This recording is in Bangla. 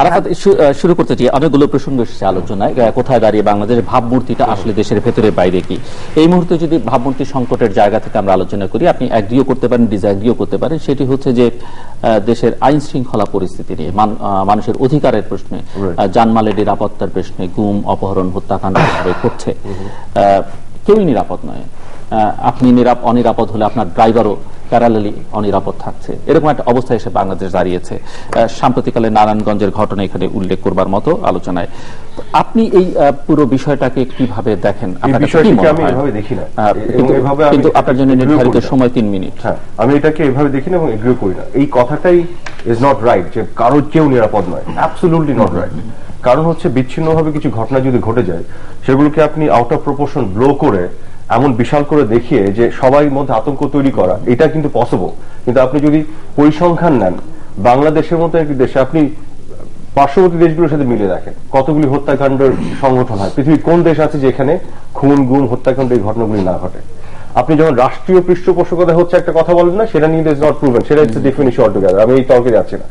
আরাফাত শুরু করতে চাই। অনেকগুলো প্রসঙ্গ এসেছে আলোচনায়। কোথায় দাঁড়িয়ে বাংলাদেশের ভাবমূর্তিটা আসলে দেশের ভেতরে বাইরে কি? এই মুহূর্তে যদি ভাবমূর্তি সংকটের জায়গা থেকে আমরা আলোচনা করি আপনি অ্যাগ্রিও করতে পারেন ডিসঅ্যাগ্রিও করতে পারেন। সেটি হচ্ছে যে দেশের আইন শৃঙ্খলা পরিস্থিতি নিয়ে মানুষের অধিকারের প্রশ্নে. জানমালের নিরাপত্তার প্রশ্নে গুম অপহরণ হত্যাকাণ্ড আহ, কেউই নিরাপদ নয়। আহ, আপনি নিরাপ অনিরাপদ হলে আপনার ড্রাইভারও প্যারালালি অনিরাপদ থাকছে। এরকম একটা অবস্থা এসে বাংলাদেশ দাঁড়িয়েছে। সাম্প্রতিককালে নারায়ণগঞ্জের ঘটনা এখানে উল্লেখ করবার মতো আলোচনায়। আপনি এই পুরো বিষয়টাকে কীভাবে দেখেন? কিন্তু- আপনার জন্য নির্ধারিত সময় তিন মিনিট। হ্যাঁ আমি এটাকে এভাবে দেখি না এবং এগ্রিও করি না। এই কথাটাই ইজ নট রাইট যে কারোর কেউ নিরাপদ নয়। অ্যাবসলিউটলি নট রাইট কারণ হচ্ছে বিচ্ছিন্নভাবে কিছু ঘটনা যদি ঘটে যায় সেগুলোকে আপনি আউট অফ প্রপোর্শন ব্লো করে এমন বিশাল করে দেখিয়ে যে সবাই মধ্যে আতঙ্ক তৈরি করা, এটা কিন্তু পসিবল কিন্তু আপনি যদি পরিসংখ্যান নেন, বাংলাদেশের মতো একটি দেশে আপনি পার্শ্ববর্তী দেশগুলোর সাথে মিলে দেখেন, কতগুলি হত্যাকাণ্ডের সংগঠন হয়, পৃথিবীর কোন দেশ আছে যেখানে খুন গুম হত্যাকাণ্ড এই ঘটনাগুলি না ঘটে। আপনি যখন রাষ্ট্রীয় পৃষ্ঠপোষকতা হচ্ছে একটা কথা বলেন না, সেটা নিয়ে ইজ নট প্রুভেন সেটা হচ্ছে ডিফিনিশন অলটুগেদার আমি এই তর্কে যাচ্ছি না।